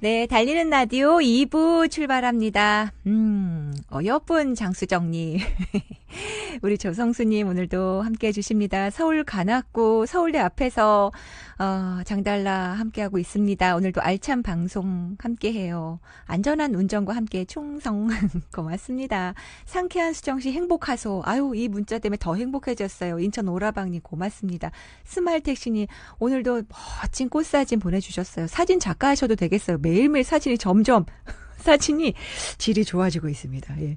네, 달리는 라디오 2부 출발합니다. 음, 어여쁜 장수정님. 우리 조성수님 오늘도 함께 해주십니다. 서울 관악구 서울대 앞에서 어, 장달라 함께하고 있습니다. 오늘도 알찬 방송 함께해요. 안전한 운전과 함께 충성 고맙습니다. 상쾌한 수정씨 행복하소. 아유 이 문자 때문에 더 행복해졌어요. 인천 오라방님 고맙습니다. 스마일택시님 오늘도 멋진 꽃사진 보내주셨어요. 사진 작가 하셔도 되겠어요. 매일매일 사진이 점점 사진이 질이 좋아지고 있습니다. 예.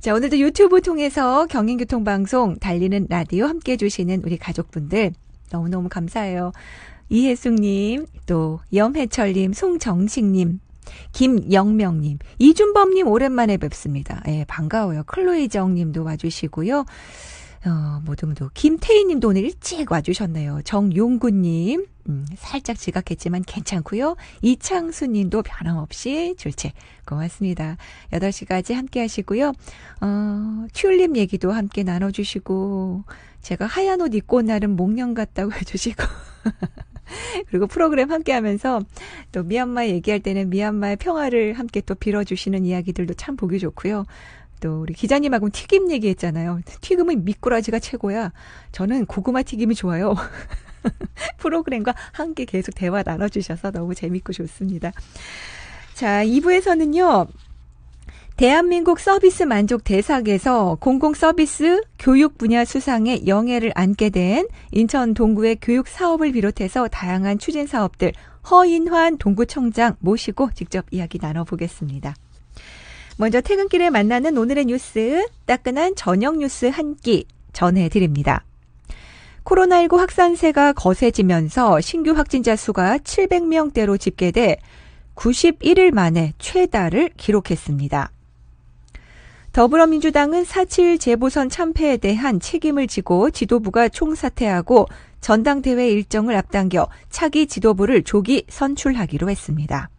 자, 오늘도 유튜브 통해서 경인교통방송 달리는 라디오 함께 해주시는 우리 가족분들 너무너무 감사해요. 이혜숙님, 또 염해철님, 송정식님, 김영명님, 이준범님 오랜만에 뵙습니다. 예, 반가워요. 클로이정님도 와주시고요. 어, 모두 모두 김태희님도 오늘 일찍 와주셨네요. 정용구님, 음, 살짝 지각했지만 괜찮고요. 이창수님도 변함없이 줄체 고맙습니다. 8시까지 함께 하시고요. 어, 튤립 얘기도 함께 나눠주시고 제가 하얀 옷 입고 온 날은 목련 같다고 해주시고 그리고 프로그램 함께 하면서 또 미얀마 얘기할 때는 미얀마의 평화를 함께 또 빌어주시는 이야기들도 참 보기 좋고요. 또 우리 기자님하고 튀김 얘기했잖아요. 튀김은 미꾸라지가 최고야. 저는 고구마 튀김이 좋아요. 프로그램과 함께 계속 대화 나눠주셔서 너무 재밌고 좋습니다. 자, 2부에서는요. 대한민국 서비스 만족 대상에서 공공 서비스 교육 분야 수상에 영예를 안게 된 인천 동구의 교육 사업을 비롯해서 다양한 추진 사업들 허인환 동구청장 모시고 직접 이야기 나눠보겠습니다. 먼저 퇴근길에 만나는 오늘의 뉴스 따끈한 저녁 뉴스 한 끼 전해드립니다. 코로나19 확산세가 거세지면서 신규 확진자 수가 700명대로 집계돼 91일 만에 최다를 기록했습니다. 더불어민주당은 4.7 재보선 참패에 대한 책임을 지고 지도부가 총사퇴하고 전당대회 일정을 앞당겨 차기 지도부를 조기 선출하기로 했습니다.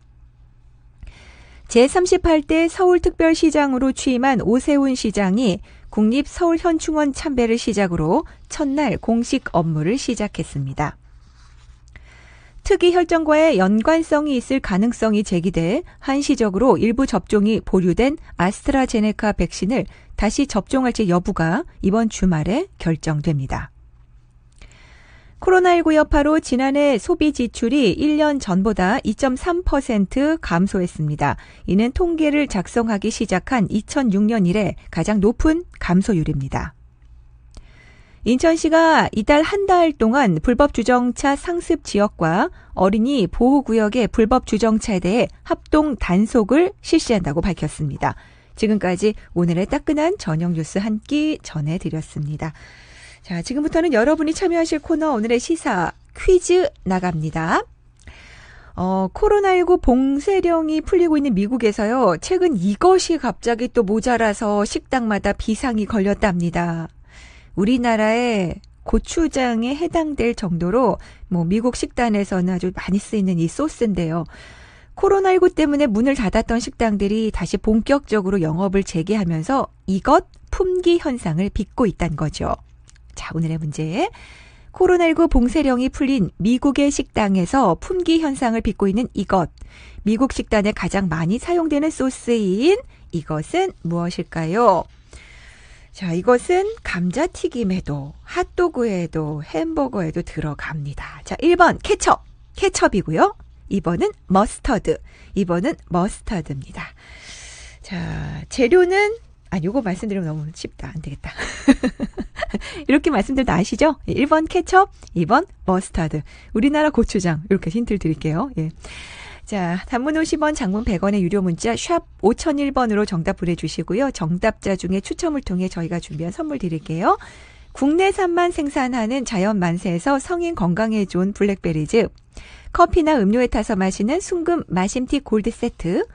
제38대 서울특별시장으로 취임한 오세훈 시장이 국립서울현충원 참배를 시작으로 첫날 공식 업무를 시작했습니다. 특이 혈전과의 연관성이 있을 가능성이 제기돼 한시적으로 일부 접종이 보류된 아스트라제네카 백신을 다시 접종할지 여부가 이번 주말에 결정됩니다. 코로나19 여파로 지난해 소비 지출이 1년 전보다 2.3% 감소했습니다. 이는 통계를 작성하기 시작한 2006년 이래 가장 높은 감소율입니다. 인천시가 이달 한 달 동안 불법 주정차 상습 지역과 어린이 보호구역의 불법 주정차에 대해 합동 단속을 실시한다고 밝혔습니다. 지금까지 오늘의 따끈한 저녁 뉴스 한 끼 전해드렸습니다. 자, 지금부터는 여러분이 참여하실 코너 오늘의 시사 퀴즈 나갑니다. 어, 코로나19 봉쇄령이 풀리고 있는 미국에서요, 최근 이것이 갑자기 또 모자라서 식당마다 비상이 걸렸답니다. 우리나라의 고추장에 해당될 정도로 뭐 미국 식단에서는 아주 많이 쓰이는 이 소스인데요. 코로나19 때문에 문을 닫았던 식당들이 다시 본격적으로 영업을 재개하면서 이것 품귀 현상을 빚고 있다는 거죠. 자, 오늘의 문제. 코로나19 봉쇄령이 풀린 미국의 식당에서 품귀 현상을 빚고 있는 이것. 미국 식단에 가장 많이 사용되는 소스인 이것은 무엇일까요? 자, 이것은 감자튀김에도, 핫도그에도, 햄버거에도 들어갑니다. 자, 1번 케첩. 케첩이고요. 2번은 머스터드. 2번은 머스터드입니다. 자, 재료는 아, 요거 말씀드리면 너무 쉽다. 안 되겠다. 이렇게 말씀드려도 아시죠? 1번 케첩, 2번 머스타드. 우리나라 고추장. 이렇게 힌트를 드릴게요. 예. 자, 단문 50원, 장문 100원의 유료 문자 샵 5001번으로 정답 보내주시고요. 정답자 중에 추첨을 통해 저희가 준비한 선물 드릴게요. 국내산만 생산하는 자연 만세에서 성인 건강에 좋은 블랙베리즈, 커피나 음료에 타서 마시는 순금 마심티 골드 세트,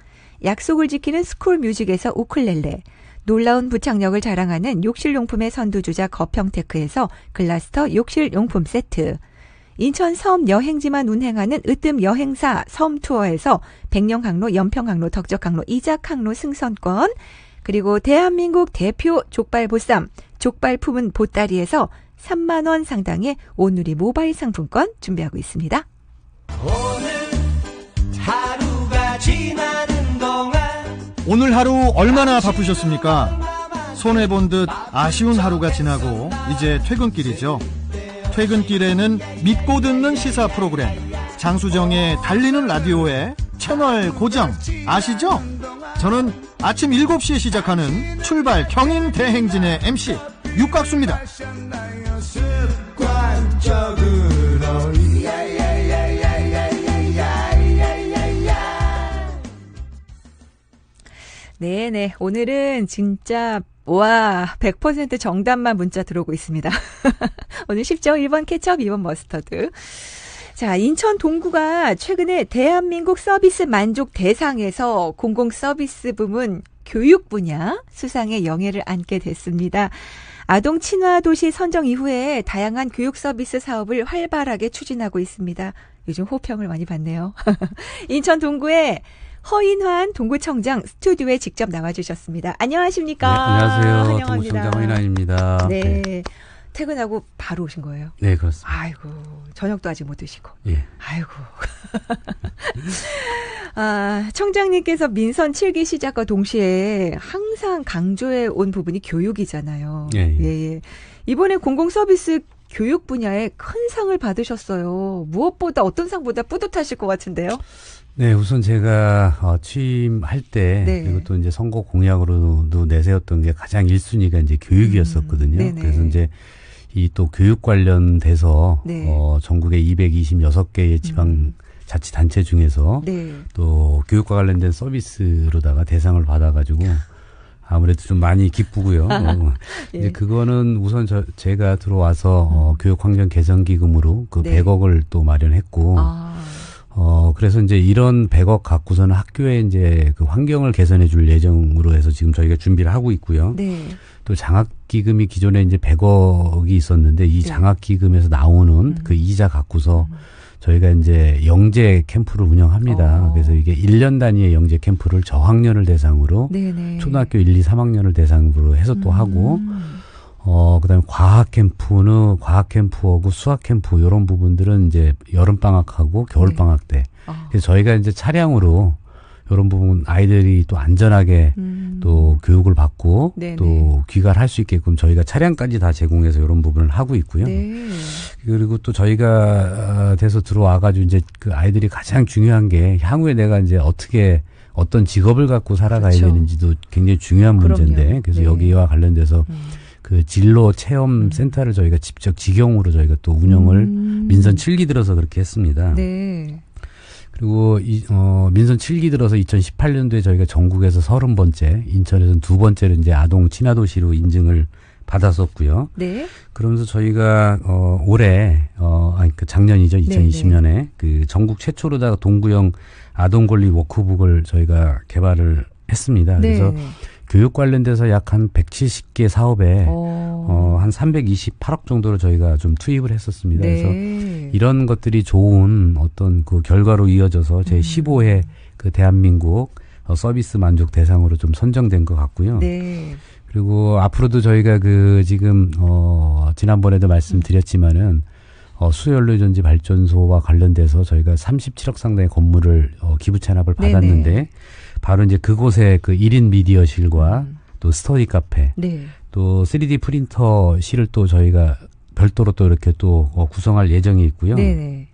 약속을 지키는 스쿨 뮤직에서 우클렐레, 놀라운 부착력을 자랑하는 욕실용품의 선두주자 거평테크에서 글라스터 욕실용품 세트, 인천 섬 여행지만 운행하는 으뜸 여행사 섬투어에서 백령항로, 연평항로, 덕적항로, 이작항로 승선권, 그리고 대한민국 대표 족발보쌈, 족발 품은 보따리에서 3만원 상당의 오누리 모바일 상품권 준비하고 있습니다. 오늘 하루가 동안 오늘 하루 얼마나 바쁘셨습니까? 손해본 듯 아쉬운 하루가 지나고 이제 퇴근길이죠. 퇴근길에는 믿고 듣는 시사 프로그램 장수정의 달리는 라디오의 채널 고정 아시죠? 저는 아침 7시에 시작하는 출발 경인 대행진의 MC 육각수입니다. 네네. 오늘은 진짜, 와, 100% 정답만 문자 들어오고 있습니다. 오늘 쉽죠? 1번 케첩, 2번 머스터드. 자, 인천 동구가 최근에 대한민국 서비스 만족 대상에서 공공 서비스 부문 교육 분야 수상의 영예를 안게 됐습니다. 아동 친화 도시 선정 이후에 다양한 교육 서비스 사업을 활발하게 추진하고 있습니다. 요즘 호평을 많이 받네요. 인천 동구의 허인환 동구청장 스튜디오에 직접 나와주셨습니다. 안녕하십니까? 네, 안녕하세요. 환영합니다. 동구청장 허인환입니다. 네. 퇴근하고 바로 오신 거예요? 네, 그렇습니다. 아이고, 저녁도 아직 못 드시고. 예. 아이고. 아, 청장님께서 민선 7기 시작과 동시에 항상 강조해 온 부분이 교육이잖아요. 예, 예. 예, 예. 이번에 공공 서비스 교육 분야에 큰 상을 받으셨어요. 무엇보다 어떤 상보다 뿌듯하실 것 같은데요? 네, 우선 제가 어, 취임할 때 네. 그리고 또 이제 선거 공약으로도 내세웠던 게 가장 1순위가 이제 교육이었었거든요. 음. 그래서 이제 이 또 교육 관련돼서 네. 어, 전국의 226개의 지방 자치 단체 중에서 네. 또 교육과 관련된 서비스로다가 대상을 받아 가지고 아무래도 좀 많이 기쁘고요. 어, 예. 이제 그거는 우선 저 제가 들어와서 어, 교육 환경 개선 기금으로 그 네. 100억을 또 마련했고 아, 어 그래서 이제 이런 100억 갖고서는 학교에 이제 그 환경을 개선해 줄 예정으로 해서 지금 저희가 준비를 하고 있고요. 네. 또 장학 기금이 기존에 이제 100억이 있었는데 이 네. 장학 기금에서 나오는 음. 그 이자 갖고서 저희가 이제 영재 캠프를 운영합니다. 어. 그래서 이게 1년 단위의 영재 캠프를 저학년을 대상으로 네네. 초등학교 1, 2, 3학년을 대상으로 해서 또 하고 음. 어, 그 다음에 과학 캠프는 과학 캠프하고 수학 캠프, 요런 부분들은 이제 여름방학하고 겨울방학 때. 아. 그래서 저희가 이제 차량으로 요런 부분 아이들이 또 안전하게 음. 또 교육을 받고 네네. 또 귀가를 할 수 있게끔 저희가 차량까지 다 제공해서 요런 부분을 하고 있고요. 네. 그리고 또 저희가 어, 돼서 들어와가지고 이제 그 아이들이 가장 중요한 게 향후에 내가 이제 어떻게 어떤 직업을 갖고 살아가야 그렇죠. 되는지도 굉장히 중요한 그럼요. 문제인데 그래서 네. 여기와 관련돼서 음. 그 진로 체험 센터를 저희가 직접 직영으로 저희가 또 운영을 음. 민선 7기 들어서 그렇게 했습니다. 네. 그리고 이, 어, 민선 7기 들어서 2018년도에 저희가 전국에서 30번째, 인천에서는 두 번째로 이제 아동 친화도시로 인증을 받았었고요. 네. 그러면서 저희가 어 올해 어 아니 그 작년이죠. 2020년에 그 전국 최초로다가 동구형 아동 권리 워크북을 저희가 개발을 했습니다. 그래서 네. 교육 관련돼서 약 한 170개 사업에 어. 어, 한 328억 정도를 저희가 좀 투입을 했었습니다. 그래서 네. 이런 것들이 좋은 어떤 그 결과로 이어져서 제 음. 15회 그 대한민국 어, 서비스 만족 대상으로 좀 선정된 것 같고요. 네. 그리고 앞으로도 저희가 그 지금 어 지난번에도 말씀드렸지만은 어 수연료 전지 발전소와 관련돼서 저희가 37억 상당의 건물을 어 기부 체납을 네네. 받았는데 바로 이제 그곳에 그 1인 미디어실과 음. 또 스터디 카페 네. 또 3D 프린터 실을 또 저희가 별도로 또 이렇게 또 어, 구성할 예정이 있고요. 네네.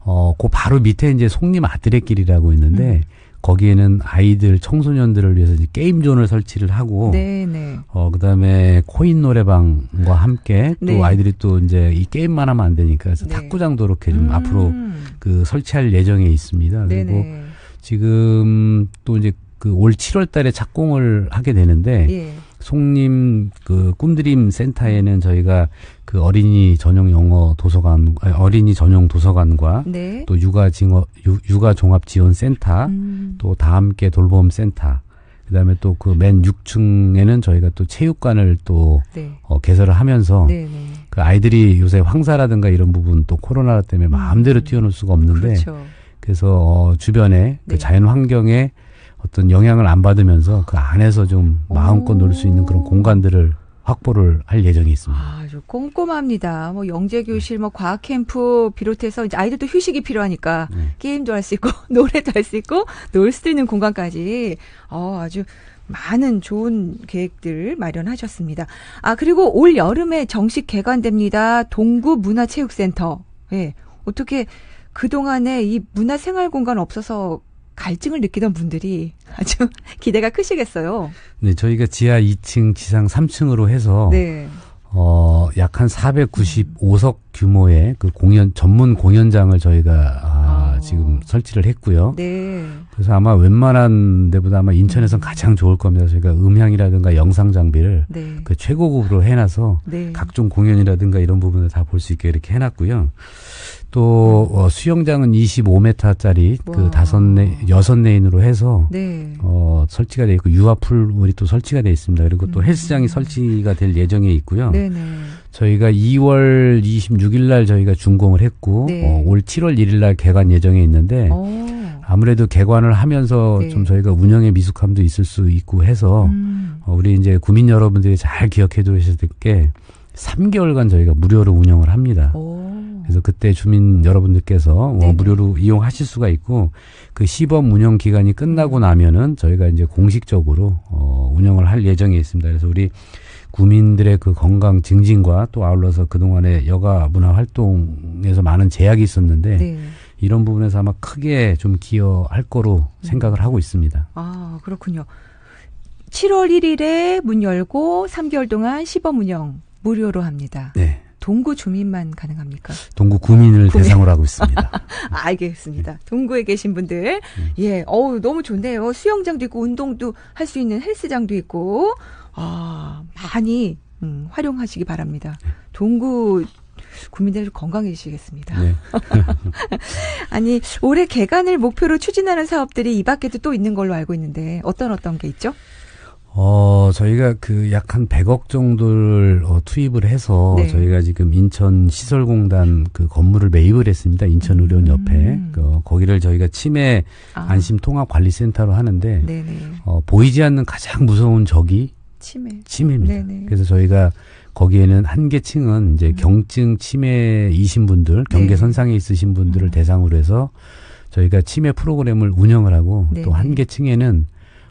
어, 그 바로 밑에 이제 송림 아들의 길이라고 있는데 음. 거기에는 아이들 청소년들을 위해서 이제 게임 존을 설치를 하고 네네. 어, 그 다음에 코인 노래방과 함께 또 네. 아이들이 또 이제 이 게임만 하면 안 되니까 그래서 네. 탁구장도 이렇게 좀 음. 앞으로 그 설치할 예정에 있습니다. 그리고 네네. 지금 또 이제 그 올 7월 달에 착공을 하게 되는데 예. 송림 그 꿈드림 센터에는 저희가 그 어린이 전용 영어 도서관, 어린이 전용 도서관과 네. 또 육아 징어, 유- 육아 종합 지원 센터, 음. 또 다 함께 돌봄 센터, 그다음에 또 그 맨 6층에는 저희가 또 체육관을 또 네. 어, 개설을 하면서 네 네. 그 아이들이 요새 황사라든가 이런 부분 또 코로나 때문에 마음대로 뛰어놀 수가 없는데 음. 그렇죠. 그래서 어, 주변에 그 네. 자연 환경에 어떤 영향을 안 받으면서 그 안에서 좀 마음껏 놀 수 있는 그런 오. 공간들을 확보를 할 예정이 있습니다. 아주 꼼꼼합니다. 뭐 영재 교실, 뭐 과학 캠프 비롯해서 이제 아이들도 휴식이 필요하니까 네. 게임도 할 수 있고 노래도 할 수 있고 놀 수 있는 공간까지 어 아주 많은 좋은 계획들 마련하셨습니다. 아 그리고 올 여름에 정식 개관됩니다. 동구 문화체육센터. 예. 어떻게 그 동안에 이 문화생활 공간 없어서 갈증을 느끼던 분들이 아주 기대가 크시겠어요. 네, 저희가 지하 2층, 지상 3층으로 해서 네. 어, 약 한 495석 규모의 그 공연 전문 공연장을 저희가 아, 아. 지금 설치를 했고요. 네. 그래서 아마 웬만한 데보다 아마 인천에선 가장 좋을 겁니다. 저희가 음향이라든가 영상 장비를 네. 그 최고급으로 해놔서 네. 각종 공연이라든가 이런 부분을 다 볼 수 있게 이렇게 해놨고요. 또 어, 수영장은 25m짜리 와. 그 다섯 레 여섯 레인으로 해서 네. 어, 설치가 돼 있고 유아풀물이 또 설치가 돼 있습니다. 그리고 또 음. 헬스장이 설치가 될 예정에 있고요. 네네. 저희가 2월 26일 날 저희가 준공을 했고 네. 어, 올 7월 1일 날 개관 예정에 있는데 어. 아무래도 개관을 하면서 네. 좀 저희가 운영에 미숙함도 있을 수 있고 해서 음. 어, 우리 이제 구민 여러분들이 잘 기억해 두실 게 3개월간 저희가 무료로 운영을 합니다. 오. 그래서 그때 주민 여러분들께서 어, 네네. 무료로 이용하실 수가 있고 그 시범 운영 기간이 음. 끝나고 나면은 저희가 이제 공식적으로 어, 운영을 할 예정에 있습니다. 그래서 우리 구민들의 그 건강 증진과 또 아울러서 그동안에 여가 문화 활동에서 많은 제약이 있었는데 네. 이런 부분에서 아마 크게 좀 기여할 거로 음. 생각을 하고 있습니다. 아, 그렇군요. 7월 1일에 문 열고 3개월 동안 시범 운영 무료로 합니다. 네. 동구 주민만 가능합니까? 동구 구민을 구민. 대상으로 하고 있습니다. 알겠습니다. 동구에 계신 분들. 예, 어우, 너무 좋네요. 수영장도 있고, 운동도 할 수 있는 헬스장도 있고, 아, 많이, 음, 활용하시기 바랍니다. 동구 국민들 건강해지시겠습니다. 네. 아니, 올해 개관을 목표로 추진하는 사업들이 이 밖에도 또 있는 걸로 알고 있는데, 어떤 어떤 게 있죠? 어, 저희가 그 약 한 100억 정도를 어, 투입을 해서 네. 저희가 지금 인천 시설공단 그 건물을 매입을 했습니다. 인천 의료원 옆에. 음. 그, 거기를 저희가 치매 아, 안심 통합 관리 센터로 하는데 네네. 어, 보이지 않는 가장 무서운 적이 치매. 치매입니다. 네네. 그래서 저희가 거기에는 한 개 층은 이제 음. 경증 치매이신 분들, 경계 네. 선상에 있으신 분들을 음. 대상으로 해서 저희가 치매 프로그램을 운영을 하고. 또 한 개 층에는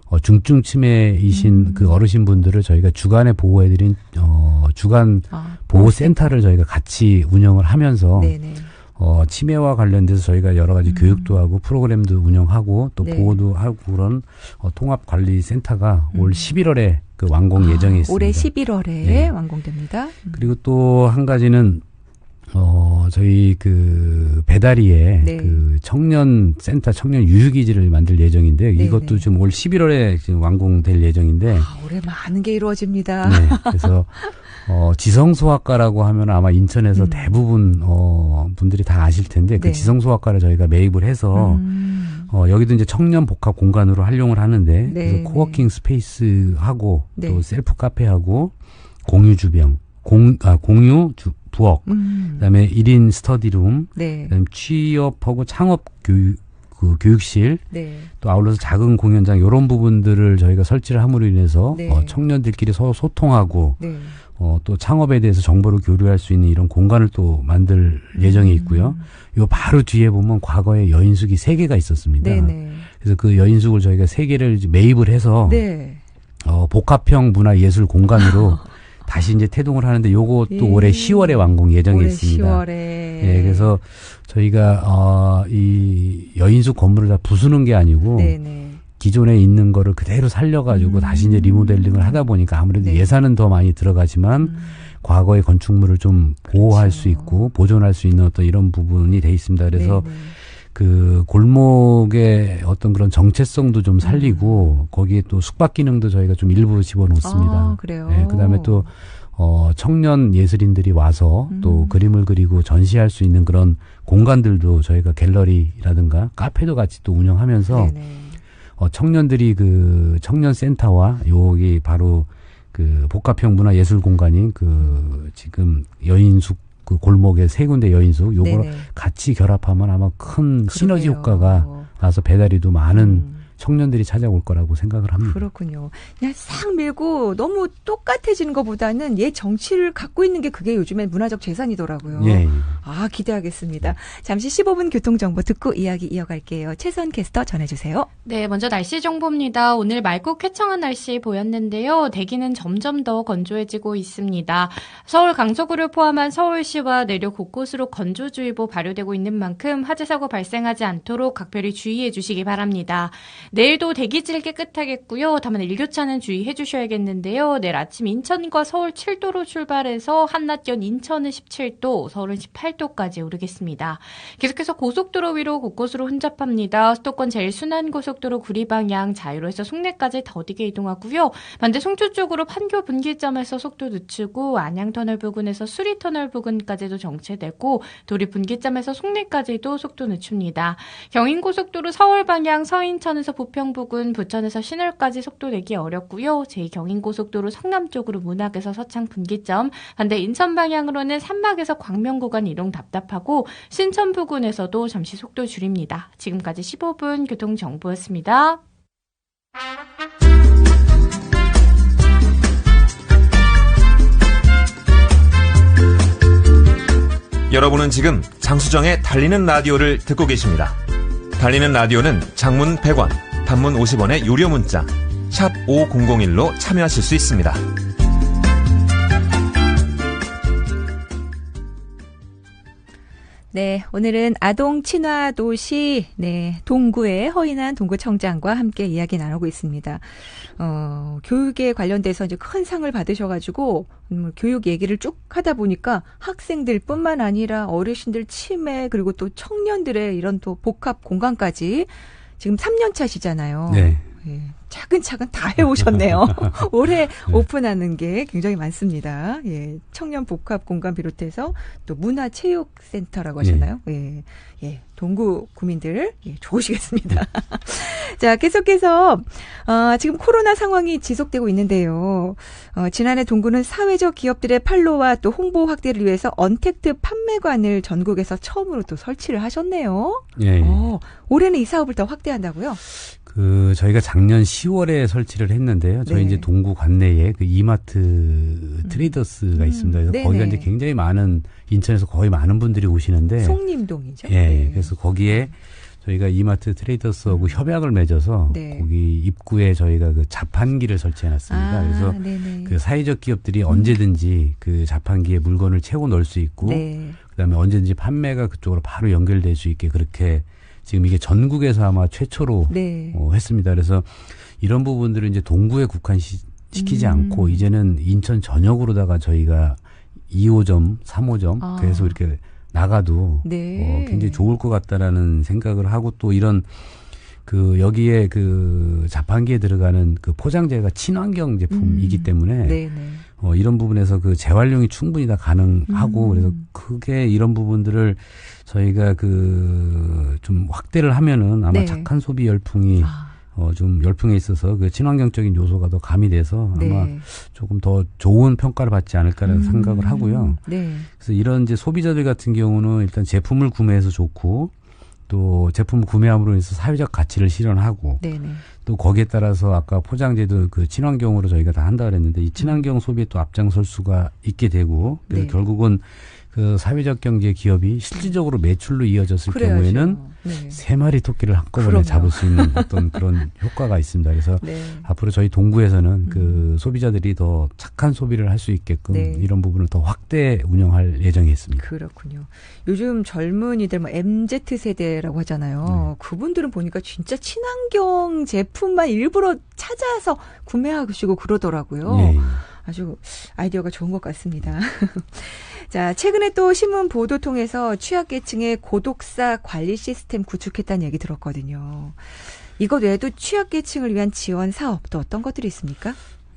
어, 중증 치매이신 음. 그 어르신 분들을 저희가 주간에 보호해드린 어, 주간 아, 보호센터를 저희가 같이 운영을 하면서 네네. 어, 치매와 관련돼서 저희가 여러 가지 음. 교육도 하고 프로그램도 운영하고 또 네. 보호도 하고 그런 어, 통합관리센터가 음. 올 11월에 그 완공 예정에 있습니다. 올해 11월에 네. 완공됩니다. 음. 그리고 또 한 가지는 어 저희 그 배다리에 네. 그 청년 센터 청년 유휴기지를 만들 예정인데 네, 이것도 네. 지금 올 11월에 지금 완공될 예정인데 아, 올해 많은 게 이루어집니다. 네. 그래서 어 지성소아과라고 하면 아마 인천에서 음. 대부분 어 분들이 다 아실 텐데 그 네. 지성소아과를 저희가 매입을 해서 음. 어, 여기도 이제 청년 복합 공간으로 활용을 하는데, 네, 그래서 네. 코워킹 스페이스하고, 네. 또 셀프 카페하고, 공유 주병, 공, 아, 공유 주, 부엌, 음. 그 다음에 1인 스터디룸, 네. 그 다음에 취업하고 창업 교육, 그 교육실, 네. 또 아울러서 작은 공연장, 이런 부분들을 저희가 설치를 함으로 인해서, 네. 어, 청년들끼리 서로 소통하고, 네. 어, 또 창업에 대해서 정보를 교류할 수 있는 이런 공간을 또 만들 예정에 있고요. 음. 요 바로 뒤에 보면 과거에 여인숙이 세 개가 있었습니다. 네네. 그래서 그 여인숙을 저희가 세 개를 매입을 해서 네. 어, 복합형 문화 예술 공간으로 다시 이제 태동을 하는데 요것도 예. 올해 10월에 완공 예정에 올해 있습니다. 10월에. 예, 그래서 저희가 어, 이 여인숙 건물을 다 부수는 게 아니고 네네. 기존에 있는 거를 그대로 살려가지고 음. 다시 이제 리모델링을 하다 보니까 아무래도 네. 예산은 더 많이 들어가지만 음. 과거의 건축물을 좀 보호할 그렇죠. 수 있고 보존할 수 있는 어떤 이런 부분이 돼 있습니다. 그래서 네네. 그 골목의 어떤 그런 정체성도 좀 살리고 거기에 또 숙박 기능도 저희가 좀 일부 집어넣습니다. 음. 아, 그래요. 네, 그다음에 또 어, 청년 예술인들이 와서 또 음. 그림을 그리고 전시할 수 있는 그런 공간들도 저희가 갤러리라든가 카페도 같이 또 운영하면서 네네. 어, 청년들이 그 청년 센터와 여기 바로 그 복합형 문화 예술 공간인 그 지금 여인숙 그 골목의 세 군데 여인숙 요걸. 같이 결합하면 아마 큰 시너지 그러게요. 효과가 나서 배달이도 많은 음. 청년들이 찾아올 거라고 생각을 합니다. 그렇군요. 그냥 싹 밀고 너무 똑같아지는 것보다는 옛 정치를 갖고 있는 게 그게 요즘엔 문화적 재산이더라고요. 예, 예. 아, 기대하겠습니다. 잠시 15분 교통정보 듣고 이야기 이어갈게요. 최선 캐스터 전해주세요. 네, 먼저 날씨 정보입니다. 오늘 맑고 쾌청한 날씨 보였는데요. 대기는 점점 더 건조해지고 있습니다. 서울 강서구를 포함한 서울시와 내륙 곳곳으로 건조주의보 발효되고 있는 만큼 화재 사고 발생하지 않도록 각별히 주의해 주시기 바랍니다. 내일도 대기질 깨끗하겠고요. 다만 일교차는 주의해 주셔야겠는데요. 내일 아침 인천과 서울 7도로 출발해서 한낮 연 인천은 17도, 서울은 18도까지 오르겠습니다. 계속해서 고속도로 위로 곳곳으로 혼잡합니다. 수도권 제일 순환 고속도로 구리 방향 자유로에서 송내까지 더디게 이동하고요. 반대 송주 쪽으로 판교 분기점에서 속도 늦추고 안양터널 부근에서 수리터널 부근까지도 정체되고 도리 분기점에서 송내까지도 속도 늦춥니다. 경인고속도로 서울 방향 서인천에서 부평 부근 부천에서 신월까지 속도 내기 어렵고요. 제2경인고속도로 성남 쪽으로 문학에서 서창 분기점 반대 인천 방향으로는 산막에서 광명 구간 이동 답답하고 신천 부근에서도 잠시 속도 줄입니다. 지금까지 15분 교통정보였습니다. 여러분은 지금 장수정의 달리는 라디오를 듣고 계십니다. 달리는 라디오는 장문 100원, 단문 50원의 유료 문자 샵 5001로 참여하실 수 있습니다. 네, 오늘은 아동 친화 도시 네, 동구의 허인한 동구청장과 함께 이야기 나누고 있습니다. 어, 교육에 관련돼서 이제 큰 상을 받으셔 가지고 음, 교육 얘기를 쭉 하다 보니까 학생들뿐만 아니라 어르신들 치매 그리고 또 청년들의 이런 또 복합 공간까지 지금 3년 차 시잖아요. 네. 예, 차근차근 다 해오셨네요. 올해 오픈하는 게 굉장히 많습니다. 예, 청년 복합 공간 비롯해서 또 문화체육센터라고 하셨나요? 예, 예, 동구 구민들 예, 좋으시겠습니다. 자, 계속해서 어, 지금 코로나 상황이 지속되고 있는데요. 어, 지난해 동구는 사회적 기업들의 판로와 또 홍보 확대를 위해서 언택트 판매관을 전국에서 처음으로 또 설치를 하셨네요. 예, 예. 어, 올해는 이 사업을 더 확대한다고요? 그 저희가 작년 10월에 설치를 했는데요. 저희 네. 이제 동구 관내에 그 이마트 트레이더스가 음, 있습니다. 그래서 네네. 거기가 이제 굉장히 많은 인천에서 거의 많은 분들이 오시는데 송림동이죠. 네. 예, 네. 그래서 거기에 저희가 이마트 트레이더스하고 협약을 맺어서 네. 거기 입구에 저희가 그 자판기를 설치해 놨습니다. 그래서 네네. 그 사회적 기업들이 언제든지 그 자판기에 물건을 채워 넣을 수 있고 네. 그다음에 언제든지 판매가 그쪽으로 바로 연결될 수 있게 그렇게 지금 이게 전국에서 아마 최초로 네. 어, 했습니다. 그래서 이런 부분들을 이제 동구에 국한시키지 음. 않고 이제는 인천 전역으로다가 저희가 2호점, 3호점 아. 계속 이렇게 나가도 네. 어, 굉장히 좋을 것 같다라는 생각을 하고 또 이런 그 여기에 그 자판기에 들어가는 그 포장재가 친환경 제품이기 음. 때문에 네네. 어, 이런 부분에서 그 재활용이 충분히 다 가능하고 음. 그래서 그게 이런 부분들을 저희가 그 좀 확대를 하면은 아마 네. 착한 소비 열풍이 아, 어, 좀 열풍에 있어서 그 친환경적인 요소가 더 가미돼서 아마 네. 조금 더 좋은 평가를 받지 않을까라는 음. 생각을 하고요. 네. 그래서 이런 이제 소비자들 같은 경우는 일단 제품을 구매해서 좋고 또 제품을 구매함으로 인해서 사회적 가치를 실현하고 네네. 또 거기에 따라서 아까 포장재도 그 친환경으로 저희가 다 한다 그랬는데 이 친환경 소비에 또 앞장설 수가 있게 되고 그래서 네. 결국은 그 사회적 경제 기업이 실질적으로 매출로 이어졌을 그래야죠. 경우에는 네. 세 마리 토끼를 한꺼번에 그럼요. 잡을 수 있는 어떤 그런 효과가 있습니다. 그래서 네. 앞으로 저희 동구에서는 그 소비자들이 더 착한 소비를 할 수 있게끔 네. 이런 부분을 더 확대 운영할 예정이 있습니다. 그렇군요. 요즘 젊은이들 뭐 MZ 세대라고 하잖아요. 네. 그분들은 보니까 진짜 친환경 제품만 일부러 찾아서 구매하시고 그러더라고요. 아주 아이디어가 좋은 것 같습니다. 자, 최근에 또 신문 보도 통해서 취약계층의 고독사 관리 시스템 구축했다는 얘기 들었거든요. 이것 외에도 취약계층을 위한 지원 사업 또 어떤 것들이 있습니까?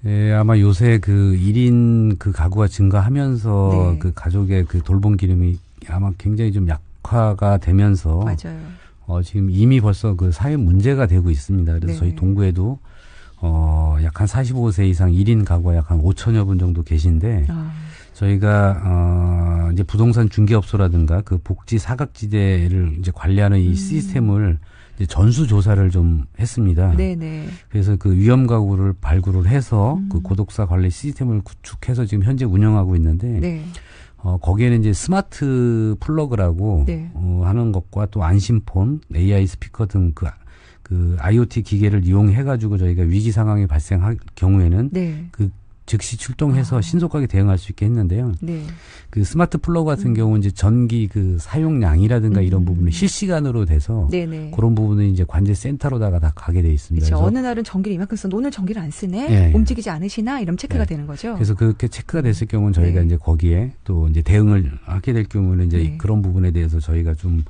예, 아마 요새 그 1인 그 가구가 증가하면서 네. 그 가족의 그 돌봄 기능이 아마 굉장히 좀 약화가 되면서 맞아요. 어, 지금 이미 벌써 그 사회 문제가 되고 있습니다. 그래서 네. 저희 동구에도 어, 약 한 45세 이상 1인 가구가 약 한 5천여 분 정도 계신데 아, 저희가 어, 이제 부동산 중개업소라든가 그 복지 사각지대를 이제 관리하는 이 음. 시스템을 이제 전수 조사를 좀 했습니다. 네네. 그래서 그 위험 가구를 발굴을 해서 음. 그 고독사 관리 시스템을 구축해서 지금 현재 운영하고 있는데 네. 어, 거기에는 이제 스마트 플러그라고 네. 어, 하는 것과 또 안심폰, AI 스피커 등그 그 IoT 기계를 이용해 가지고 저희가 위기 상황이 발생할 경우에는 네. 그 즉시 출동해서 아. 신속하게 대응할 수 있게 했는데요. 네. 그 스마트 플러그 같은 음. 경우는 이제 전기 그 사용량이라든가 이런 음. 부분이 실시간으로 돼서 네네. 그런 부분은 이제 관제 센터로다가 다 가게 돼 있습니다. 그렇죠. 어느 날은 전기를 이만큼 썼는데 오늘 전기를 안 쓰네. 예, 예. 움직이지 않으시나 이런 체크가 네. 되는 거죠. 그래서 그렇게 체크가 됐을 경우는 저희가 네. 이제 거기에 또 이제 대응을 하게 될 경우는 이제 네. 그런 부분에 대해서 저희가 좀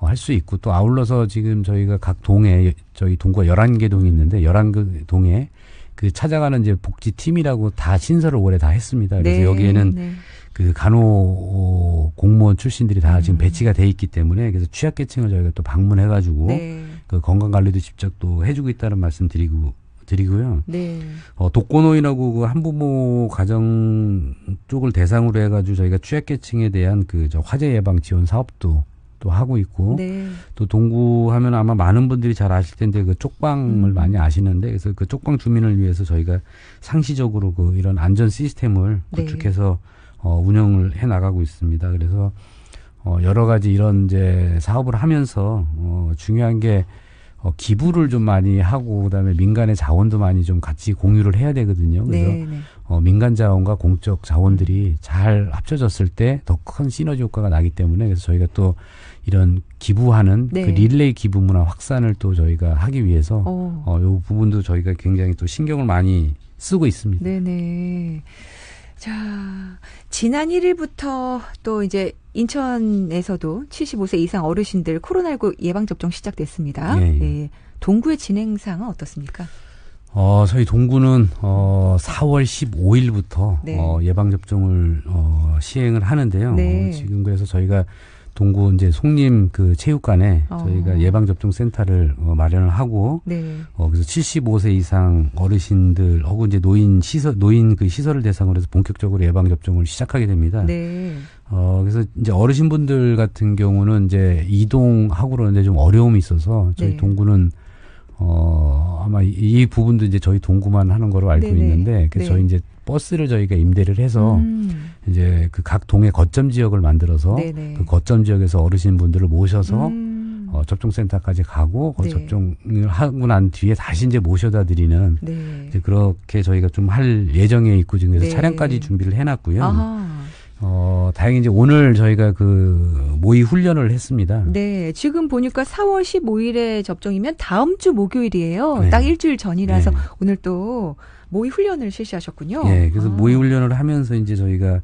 할 수 있고 또 아울러서 지금 저희가 각 동에 저희 동구가 11개 동이 있는데 11개 동에 그 찾아가는 이제 복지팀이라고 다 신설을 올해 다 했습니다. 그래서 네. 여기에는 네. 그 간호 공무원 출신들이 다 지금 음. 배치가 돼 있기 때문에 그래서 취약계층을 저희가 또 방문해 가지고 네. 그 건강 관리도 직접 또 해주고 있다는 말씀 드리고 드리고요. 네. 어, 독거노인하고 그 한부모 가정 쪽을 대상으로 해가지고 저희가 취약계층에 대한 그 저 화재 예방 지원 사업도 또 하고 있고 네. 또 동구 하면 아마 많은 분들이 잘 아실 텐데 그 쪽방을 음. 많이 아시는데 그래서 그 쪽방 주민을 위해서 저희가 상시적으로 그 이런 안전 시스템을 네. 구축해서 어, 운영을 해 나가고 있습니다. 그래서 어, 여러 가지 이런 이제 사업을 하면서 어, 중요한 게 어, 기부를 좀 많이 하고 그다음에 민간의 자원도 많이 좀 같이 공유를 해야 되거든요. 그래서 네. 네. 어, 민간 자원과 공적 자원들이 잘 합쳐졌을 때 더 큰 시너지 효과가 나기 때문에 그래서 저희가 또 이런 기부하는 네. 그 릴레이 기부 문화 확산을 또 저희가 하기 위해서 어. 어, 요 부분도 저희가 굉장히 또 신경을 많이 쓰고 있습니다. 네네. 자, 지난 1일부터 또 이제 인천에서도 75세 이상 어르신들 코로나19 예방접종 시작됐습니다. 예, 예. 네. 동구의 진행상은 어떻습니까? 어, 저희 동구는 어, 4월 15일부터 네. 어, 예방 접종을 어, 시행을 하는데요. 네. 어, 지금 그래서 저희가 동구 이제 송림 그 체육관에 어. 저희가 예방 접종 센터를 어, 마련을 하고 네. 어, 그래서 75세 이상 어르신들 혹은 이제 노인 시설 노인 그 시설을 대상으로 해서 본격적으로 예방 접종을 시작하게 됩니다. 네. 어, 그래서 이제 어르신분들 같은 경우는 이제 이동하고 그러는데 좀 어려움이 있어서 저희 네. 동구는 어, 아마 이, 이 부분도 이제 저희 동구만 하는 거로 알고 네네. 있는데 그래서 네. 저희 이제 버스를 저희가 임대를 해서 음. 이제 그 각 동의 거점 지역을 만들어서 네네. 그 거점 지역에서 어르신 분들을 모셔서 음. 어, 접종센터까지 가고 그 네. 접종을 하고 난 뒤에 다시 이제 모셔다 드리는 네. 이제 그렇게 저희가 좀 할 예정에 있고 지금 그래서 네. 차량까지 준비를 해놨고요. 아하. 어, 다행히 이제 오늘 저희가 그 모의 훈련을 했습니다. 네, 지금 보니까 4월 15일에 접종이면 다음 주 목요일이에요. 네. 딱 일주일 전이라서 네. 오늘 또 모의 훈련을 실시하셨군요. 예, 그래서 아. 모의 훈련을 하면서 이제 저희가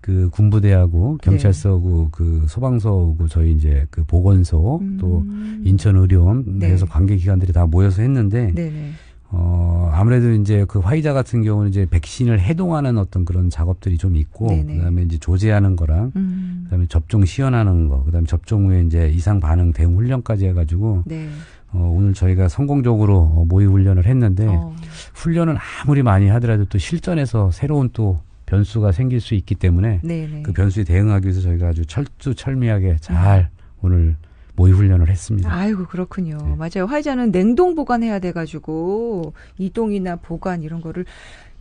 그 군부대하고 네. 경찰서고 그 소방서고 저희 이제 그 보건소 또 음. 인천의료원 네. 그래서 관계 기관들이 다 모여서 했는데 네네. 어 아무래도 이제 그 화이자 같은 경우는 이제 백신을 해동하는 어떤 그런 작업들이 좀 있고 네네. 그다음에 이제 조제하는 거랑 음. 그다음에 접종 시연하는 거 그다음에 접종 후에 이제 이상 반응 대응 훈련까지 해가지고 네. 어 오늘 저희가 성공적으로 어, 모의 훈련을 했는데 어. 훈련은 아무리 많이 하더라도 또 실전에서 새로운 또 변수가 생길 수 있기 때문에 네네. 그 변수에 대응하기 위해서 저희가 아주 철두철미하게 잘 오늘 모의 훈련을 했습니다. 아이고 그렇군요. 네. 맞아요. 화이자는 냉동 보관해야 돼 가지고 이동이나 보관 이런 거를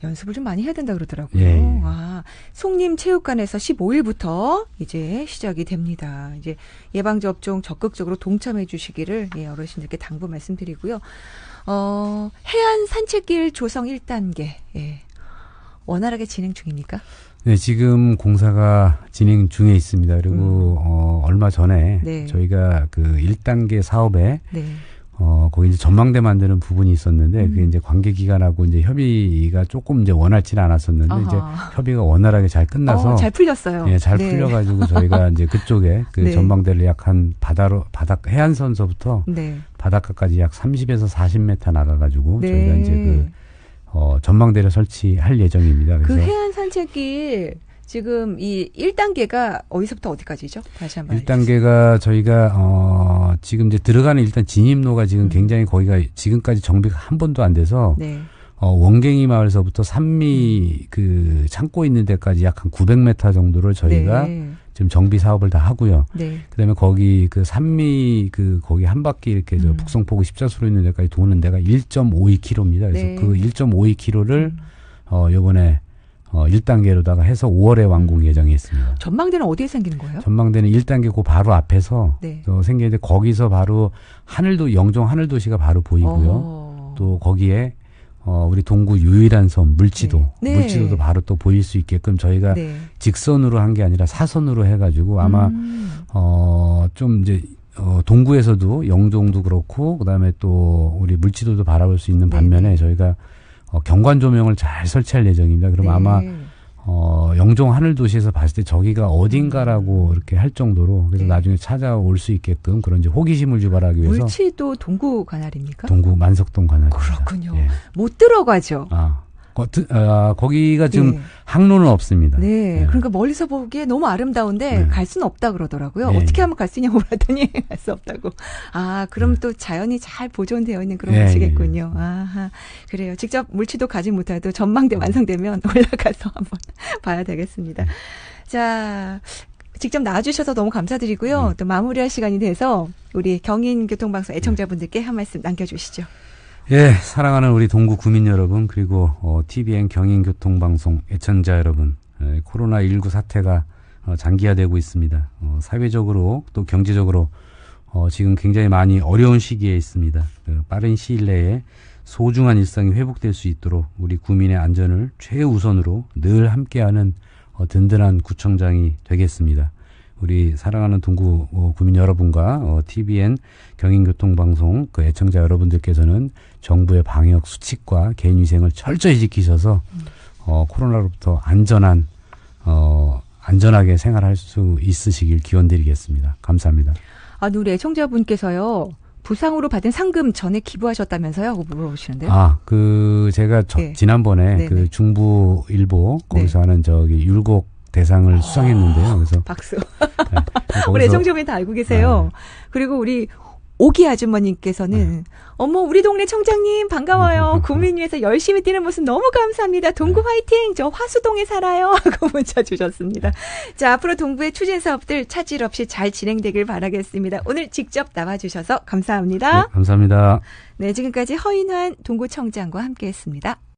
연습을 좀 많이 해야 된다 그러더라고요. 예, 예. 아, 송림 체육관에서 15일부터 이제 시작이 됩니다. 이제 예방 접종 적극적으로 동참해 주시기를 예, 어르신들께 당부 말씀드리고요. 어, 해안 산책길 조성 1단계 예. 원활하게 진행 중입니까? 네, 지금 공사가 진행 중에 있습니다. 그리고 어 얼마 전에 음. 네. 저희가 그 1단계 사업에 네. 어 거기 이제 전망대 만드는 부분이 있었는데 음. 그게 이제 관계 기관하고 이제 협의가 조금 이제 원활치는 않았었는데 이제 아하. 협의가 원활하게 잘 끝나서 어, 잘 풀렸어요. 예, 잘 네. 풀려가지고 저희가 이제 그쪽에 그 네. 전망대를 약 한 바다로 바닥 해안선서부터 네. 바닷가까지 약 30에서 40m 나가가지고 네. 저희가 이제 그 어, 전망대를 설치할 예정입니다. 그 해안 산책길 지금 이 1단계가 어디서부터 어디까지죠? 다시 한번. 알려주세요. 1단계가 저희가 어, 지금 이제 들어가는 일단 진입로가 지금 음. 굉장히 거기가 지금까지 정비가 한 번도 안 돼서 네. 어, 원갱이 마을서부터 산미 그 창고 있는 데까지 약 한 900m 정도를 저희가 네. 지금 정비 사업을 다 하고요. 네. 그다음에 거기 그 산미 그 거기 한 바퀴 이렇게 저 음. 북성포구 십자수로 있는 데까지 도는 데가 1.52km입니다. 그래서 네. 그 1.52km를 음. 어 요번에 어 1단계로다가 해서 5월에 완공 예정에 있습니다. 전망대는 어디에 생기는 거예요? 전망대는 1단계 그 바로 앞에서 네. 어, 생기는데 거기서 바로 하늘도 영종 하늘도시가 바로 보이고요. 어. 또 거기에 어 우리 동구 유일한 섬 물지도 네. 네. 물지도도 바로 또 보일 수 있게끔 저희가 네. 직선으로 한 게 아니라 사선으로 해가지고 아마 음. 어, 좀 이제, 어, 동구에서도 영종도 그렇고, 그 다음에 또 우리 물지도도 바라볼 수 있는 네, 반면에 네. 저희가 어, 경관 조명을 잘 설치할 예정입니다. 그럼 네. 아마, 어, 영종 하늘 도시에서 봤을 때 저기가 어딘가라고 이렇게 할 정도로 그래서 음. 네. 나중에 찾아올 수 있게끔 그런 이제 호기심을 유발하기 위해서 물치도 동구 관할입니까? 동구 만석동 관할. 그렇군요. 예. 못 들어가죠. 아, 거, 드- 아, 거기가 지금 네. 항로는 없습니다. 네. 예. 그러니까 멀리서 보기에 너무 아름다운데 네. 갈 수는 없다 그러더라고요. 네. 어떻게 하면 갈 수 있냐고 물었더니 갈 수 없다고. 아, 그럼 또 자연이 잘 보존되어 있는 그런 네, 곳이겠군요. 아하. 그래요. 직접 물치도 가지 못해도 전망대 완성되면 올라가서 한번 봐야 되겠습니다. 자, 직접 나와주셔서 너무 감사드리고요. 네. 또 마무리할 시간이 돼서 우리 경인교통방송 애청자분들께 한 말씀 남겨주시죠. 예, 사랑하는 우리 동구 구민 여러분, 그리고 어, TVN 경인교통방송 애청자 여러분, 예, 코로나19 사태가 어, 장기화되고 있습니다. 어, 사회적으로 또 경제적으로 어, 지금 굉장히 많이 어려운 시기에 있습니다. 그 빠른 시일 내에 소중한 일상이 회복될 수 있도록 우리 구민의 안전을 최우선으로 늘 함께하는 어, 든든한 구청장이 되겠습니다. 우리 사랑하는 동구 어, 구민 여러분과 어, TVN 경인교통방송 그 애청자 여러분들께서는 정부의 방역 수칙과 개인 위생을 철저히 지키셔서 어, 코로나로부터 안전한 어, 안전하게 생활할 수 있으시길 기원드리겠습니다. 감사합니다. 아, 우리 애청자분께서요. 부상으로 받은 상금 전에 기부하셨다면서요? 하고 물어보시는데요. 아, 그 제가 저- 네. 지난번에 네네. 그 중부 일보 거기서 하는 저기 율곡 대상을 수상했는데요. 그래서 박수. 네, 우리 애청자분이 다 알고 계세요. 그리고 우리 오기 아주머님께서는 어머 우리 동네 청장님 반가워요. 국민 위해서 열심히 뛰는 모습 너무 감사합니다. 동구 화이팅. 저 화수동에 살아요. 하고 문자 주셨습니다. 자 앞으로 동구의 추진 사업들 차질 없이 잘 진행되길 바라겠습니다. 오늘 직접 나와주셔서 감사합니다. 네, 감사합니다. 네 지금까지 허인환 동구청장과 함께했습니다.